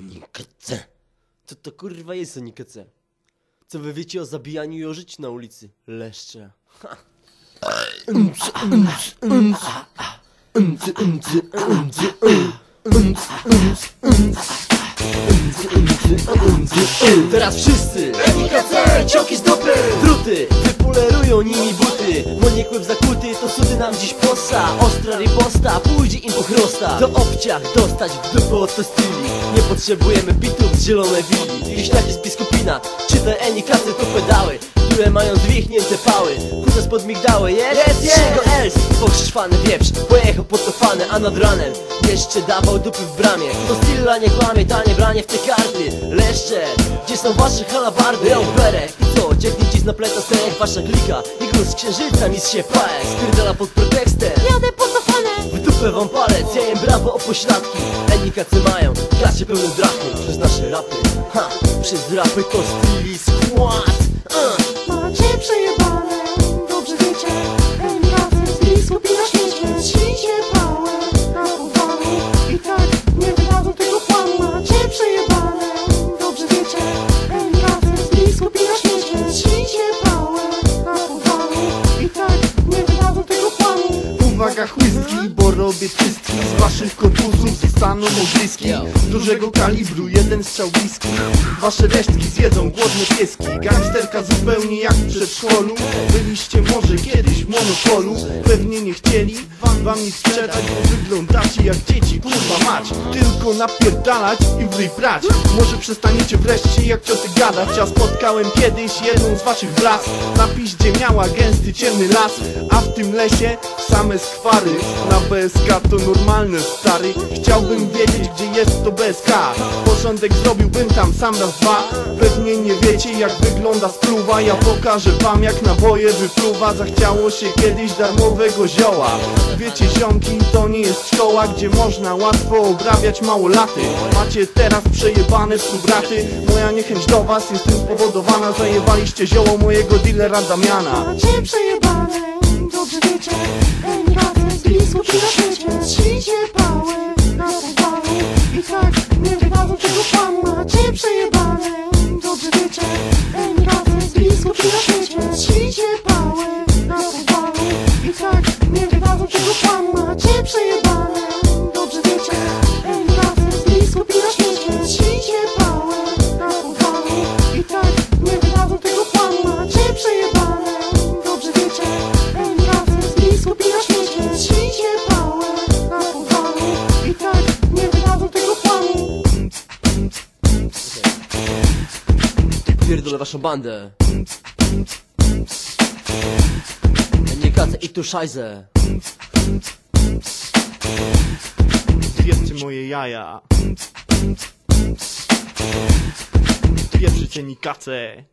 Nikce. Co to kurwa jest Nikce? Co wy wiecie o zabijaniu i o życiu na ulicy? Leszcze. Ha. Teraz wszyscy cioki z dupy Druty, wypolerują nimi buty Monik łeb zakuty, to sudy nam dziś posa Ostra riposta, pójdzie im po chrosta Do obciach dostać w dupę od styli Nie potrzebujemy bitów z zielonej willi Wieśniaki z biskupina, czy te enikacy to pedały Które mają zwichnięte pały Kuta spod migdały, jest? Jest, jest! Czego els, pochrzczwany wieprz Pojechał podcofany, a nad ranem Jeszcze dawał dupy w bramie To styla nie kłamie, tanie branie w te karty Leszcze, gdzie są wasze halabardy? I co? Na pleta serek wasza klika I gruz z księżyca mis się paek Spierdala pod pretekstem. Jadę pocofane w dupę wam palec, ja jem brawo o pośladki. Enikacy mają gacie pełne drachu. Przez nasze rapy, ha, przez rapy to styli skład. Uh. Macie przejebane, Uwaga chłystki, bo robię czystki Z waszych korpusów zostaną ogryski. Dużego kalibru, jeden strzał bliski Wasze resztki zjedzą głodne pieski. Gangsterka zupełnie jak w przedszkolu. Byliście może kiedyś w monopolu. Pewnie nie chcieli wam nic sprzedać. Wyglądacie jak dzieci, kurwa mać. Tylko napierdalać i w Może przestaniecie wreszcie jak cioty gadać Ja spotkałem kiedyś jedną z waszych blas Na piździe miała gęsty ciemny las. A w tym lesie same skwary. Na BSK to normalne stary. Chciałbym wiedzieć gdzie jest to BSK Porządek zrobiłbym tam sam raz dwa. Pewnie nie wiecie jak wygląda spluwa. Ja pokażę wam jak naboje wypluwa. Zachciało się kiedyś darmowego zioła Wiecie ziomki to nie jest szkoła Gdzie można łatwo obrabiać małolaty Macie teraz przejebane współbraty. Moja niechęć do was jest tym spowodowana. Zajebaliście zioło mojego dealera Damiana. Macie przejebane, dobrze wiecie. Świecie? Ćwicie pałę na podwalu I tak nie wydadzą Macie przejebane, dobrze wiecie. NKC z blisku na przejebane, dobrze wiecie NKC z blisku na świecie Ćwicie pałę na podwalu I tak nie wydadzą tego planu Macie przejebane, dobrze wiecie NKC z blisku na świecie Ćwicie pałę na podwalu I tak nie wydadzą tego planu Pierdolę waszą bandę. Enikacy i tu szajzę Zjedzcie moje jaja. Pieprzycie nikace